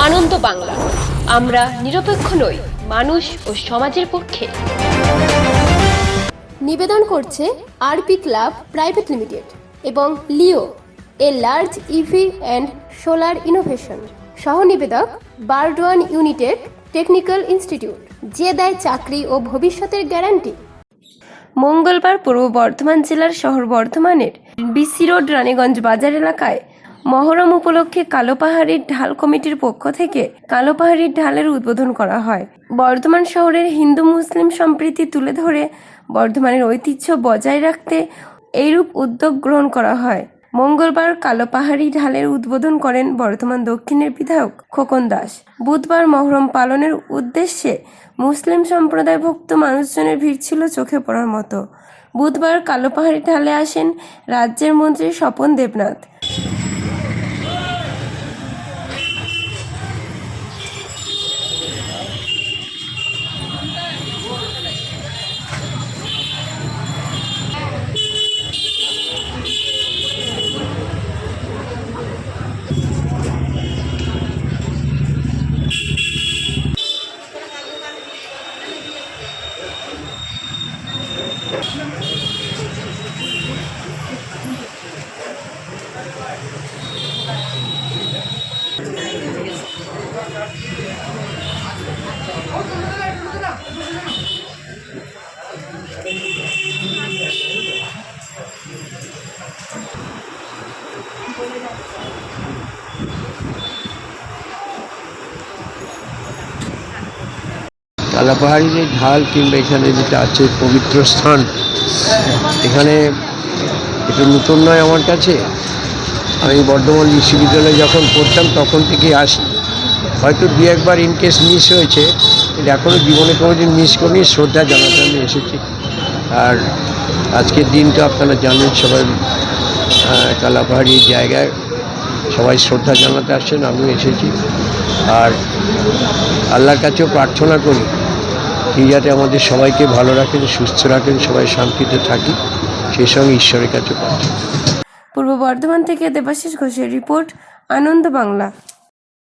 আনন্দ বাংলা। আমরা নিরপেক্ষ নই, মানুষ ও সমাজের পক্ষে। নিবেদন করছে আরপি ক্লাব প্রাইভেট লিমিটেড এবং Leo, a large EV and solar innovation. সহ নিবেদক বারডোয়ান ইউনিটেড টেকনিক্যাল ইনস্টিটিউট, যে দেয় চাকরি ও ভবিষ্যতের গ্যারান্টি। মঙ্গলবার পূর্ব বর্ধমান জেলার শহর বর্ধমানের বিসি রোড রানীগঞ্জ বাজার এলাকায় মহরম উপলক্ষে কালো পাহাড়ির ঢাল কমিটির পক্ষ থেকে কালো পাহাড়ির ঢালের উদ্বোধন করা হয়। বর্ধমান শহরের হিন্দু মুসলিম সম্প্রীতি তুলে ধরে বর্ধমানের ঐতিহ্য বজায় রাখতে এইরূপ উদ্যোগ গ্রহণ করা হয়। মঙ্গলবার কালো পাহাড়ি ঢালের উদ্বোধন করেন বর্ধমান দক্ষিণের বিধায়ক খোকন দাস। বুধবার মহরম পালনের উদ্দেশ্যে মুসলিম সম্প্রদায়ভুক্ত মানুষজনের ভিড় ছিল চোখে পড়ার মতো। বুধবার কালো পাহাড়ি ঢালে আসেন রাজ্যের মন্ত্রী স্বপন দেবনাথ। Thank you. কালাপাহাড়ির এই ঢাল কিংবা এখানে যেটা আছে পবিত্র স্থান এখানে একটু নতুন নয় আমার কাছে। আমি বর্ধমান বিশ্ববিদ্যালয়ে যখন পড়তাম তখন থেকেই আসি। হয়তো দু একবার ইনকেস মিস হয়েছে এখনও জীবনে কোনোদিন মিস করিনি শ্রদ্ধা জানাতে আমি এসেছি। আর আজকের দিনটা আপনারা জানেন সবাই আহ, কালাপাহাড়ির জায়গায় সবাই শ্রদ্ধা জানাতে আসছেন আমিও এসেছি। আর আল্লাহর কাছেও প্রার্থনা করি তিনি যাতে আমাদের সবাইকে ভালো রাখেন, সুস্থ রাখেন, সবাই শান্তিতে থাকি, সেই সঙ্গে ঈশ্বরের কাছে পূর্ব বর্ধমান থেকে দেবাশিস ঘোষের রিপোর্ট, আনন্দ বাংলা।